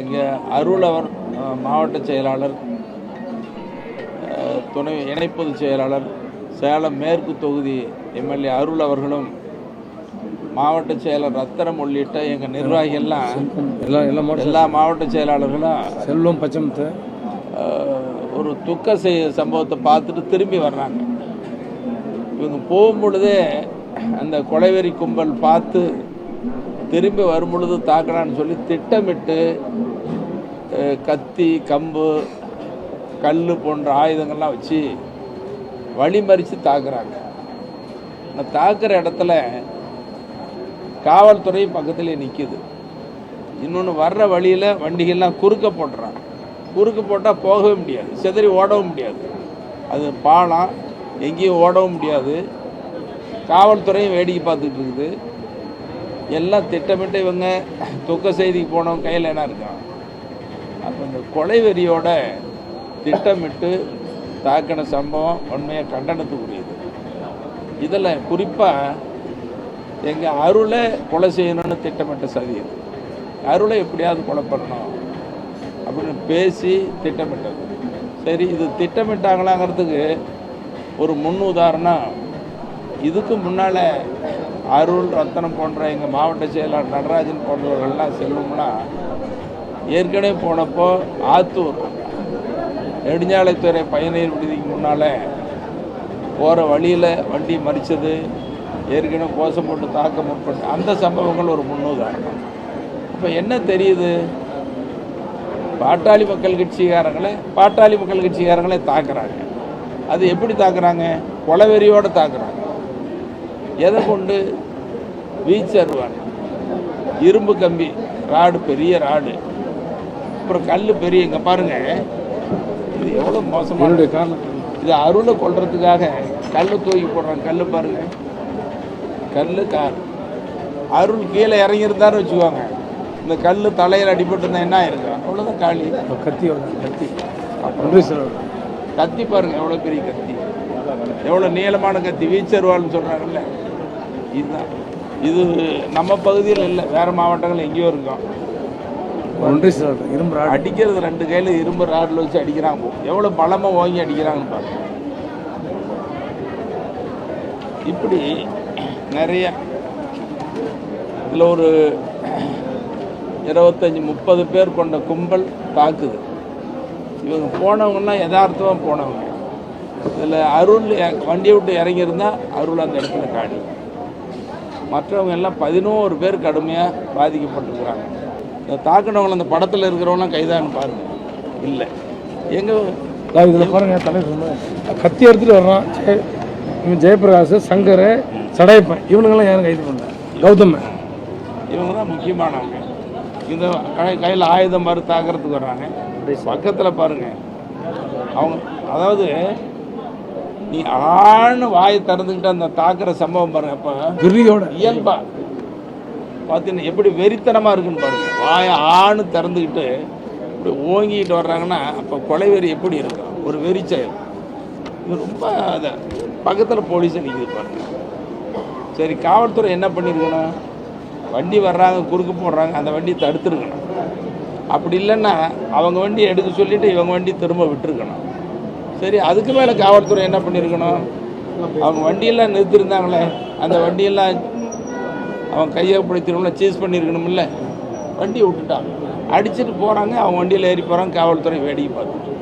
எங்கள் அருளவர் மாவட்ட செயலாளர் துணை இணை பொதுச் செயலாளர் சேலம் மேற்கு தொகுதி எம்எல்ஏ அருள் அவர்களும் மாவட்ட செயலர் ரத்தனம் உள்ளிட்ட எங்கள் நிர்வாகிகள்லாம் எல்லா மாவட்ட செயலாளர்களும் செல்வம் பச்சமுத்து. ஒரு துக்க செய் சம்பவத்தை பார்த்துட்டு திரும்பி வர்றாங்க. இவங்க போகும் பொழுதே அந்த கொலைவெறி கும்பல் பார்த்து திரும்பி வரும் பொழுது தாக்கலான்னு சொல்லி திட்டமிட்டு கத்தி கம்பு கல் போன்ற ஆயுதங்கள்லாம் வச்சு வழிமறித்து தாக்குறாங்க. நான் தாக்குற இடத்துல காவல்துறையும் பக்கத்துலேயே நிற்கிது இன்னொன்று வர்ற வழியில் வண்டிகள்லாம் குறுக்க போட்டுறாங்க. குறுக்க போட்டால் போகவே முடியாது. சிதறி ஓடவும் முடியாது. அது பாலம். எங்கேயும் ஓடவும் முடியாது. காவல்துறையும் வேடிக்கை பார்த்துட்டு இருக்குது. எல்லாம் திட்டமிட்டு இவங்க துக்க செய்திக்கு போனவங்க கையில் என்ன இருக்கான் அப்போ இந்த கொலை வெறியோட திட்டமிட்டு தாக்கின சம்பவம் உண்மையாக கண்டனத்துக்குரியது. இதில் குறிப்பாக எங்கள் அருளை கொலை செய்யணும்னு திட்டமிட்ட சதி இது. அருளை எப்படியாவது கொலை பண்ணணும் அப்படின்னு பேசி திட்டமிட்டது. சரி இது திட்டமிட்டாங்களாங்கிறதுக்கு ஒரு முன் உதாரணம் இதுக்கு முன்னால் அருள் ரத்தனம் போன்ற எங்கள் மாவட்ட செயலாளர் நடராஜன் போன்றவர்கள்லாம் செல்லும்னா ஏற்கனவே போனப்போ ஆத்தூர் நெடுஞ்சாலைத்துறை பயணியர் விடுதிக்கு முன்னால் போகிற வழியில் வண்டி மறிச்சது ஏற்கனவே கோஷம் போட்டு தாக்க முற்பட்டு அந்த சம்பவங்கள் ஒரு முன்னுதாரணம். இப்போ என்ன தெரியுது? பாட்டாளி மக்கள் கட்சிக்காரங்களே பாட்டாளி மக்கள் கட்சிக்காரங்களே தாக்குறாங்க. அது எப்படி தாக்குறாங்க? கொலவெறியோடு தாக்குறாங்க. எதை கொண்டு? வீச்சருவாங்க இரும்பு கம்பி ராடு பெரிய ராடு அப்புறம் கல் பெரிய இங்கே பாருங்க. இது எவ்வளோ மோசமான காரணம்? இது அருளை கொல்றதுக்காக கல் தூக்கி போடுறாங்க. கல் பாருங்க. கல் கார். அருள் கீழே இறங்கியிருந்தாரு வச்சுக்கோங்க. இந்த கல் தலையில் அடிபட்டு என்ன ஆயிருக்கும் அவ்வளோதான் காளி கத்தி கத்தி. கத்தி பாருங்க எவ்வளோ பெரிய கத்தி. எவ்வளோ நீளமான கத்தி. வீச்சருவாள்னு சொல்கிறாங்கல்ல இதுதான். இது நம்ம பகுதியில் இல்லை வேறு மாவட்டங்கள் எங்கேயோ இருக்கும். நன்றி சார். இரும்பு ராடு. அடிக்கிறது ரெண்டு கையில் இரும்பு ராடில் வச்சு அடிக்கிறாங்க எவ்வளோ பலமாக ஓங்கி அடிக்கிறாங்கன்னு பாருங்க இப்படி நிறைய இதில் ஒரு இருபத்தஞ்சி முப்பது பேர் கொண்ட கும்பல் தாக்குது. இவங்க போனவங்கன்னா யதார்த்தமாக போனவங்க. இதில் அருள் வண்டியை விட்டு இறங்கியிருந்தா அருள் அந்த இடத்துல காணி மற்றவங்க எல்லாம் பதினோரு பேர் கடுமையாக பாதிக்கப்பட்டிருக்கிறாங்க. இந்த தாக்குனவங்க அந்த படத்தில் இருக்கிறவங்களாம் கைதான்னு பாருங்க. இல்லை. எங்கே அதாவது இதில் பாருங்க தலைவர் கத்தி எடுத்துட்டு வர்றான். ஜெய- இவன் ஜெயபிரகாஷ் சங்கர் சடையப்பன். இவனுங்கெல்லாம் யாரும் கைது பண்ணல. கௌதம் இவங்க தான் முக்கியமானவங்க. இந்த கையில் ஆயுதம் மாதிரி தாக்கிறதுக்கு வர்றாங்க. பக்கத்தில் பாருங்க. அவங்க அதாவது நீ ஆண் வாயை திறந்துக்கிட்டு அந்த தாக்குற சம்பவம் பாருங்க அப்போ. வெறியோட இயல்பா. பார்த்தீங்கன்னா எப்படி வெறித்தனமாக இருக்குன்னு பாருங்க. வாயை ஆணு திறந்துக்கிட்டு இப்படி ஓங்கிட்டு வர்றாங்கன்னா அப்போ கொலை வெறி எப்படி இருக்கும்? ஒரு வெறி செயல் இது ரொம்ப அதை பக்கத்தில் போலீஸை நிற்குது பாருங்க. சரி காவல்துறை என்ன பண்ணியிருக்கணும் வண்டி வர்றாங்க குறுக்கு போடுறாங்க அந்த வண்டியை தடுத்துருக்கணும். அப்படி இல்லைன்னா அவங்க வண்டியை எடுக்க சொல்லிட்டு இவங்க வண்டி திரும்ப விட்டுருக்கணும். சரி அதுக்கு மேலே காவல்துறை என்ன பண்ணியிருக்கணும் அவங்க வண்டியெல்லாம் நிறுத்திருந்தாங்களே அந்த வண்டியெல்லாம் அவன் கையகப்படுத்தினோம்ல சீஸ் பண்ணியிருக்கணும்ல வண்டியை விட்டுட்டான். அடிச்சுட்டு போகிறாங்க அவன் வண்டியில் ஏறி போகிறாங்க காவல்துறை வேடிக்கை பார்த்துட்டு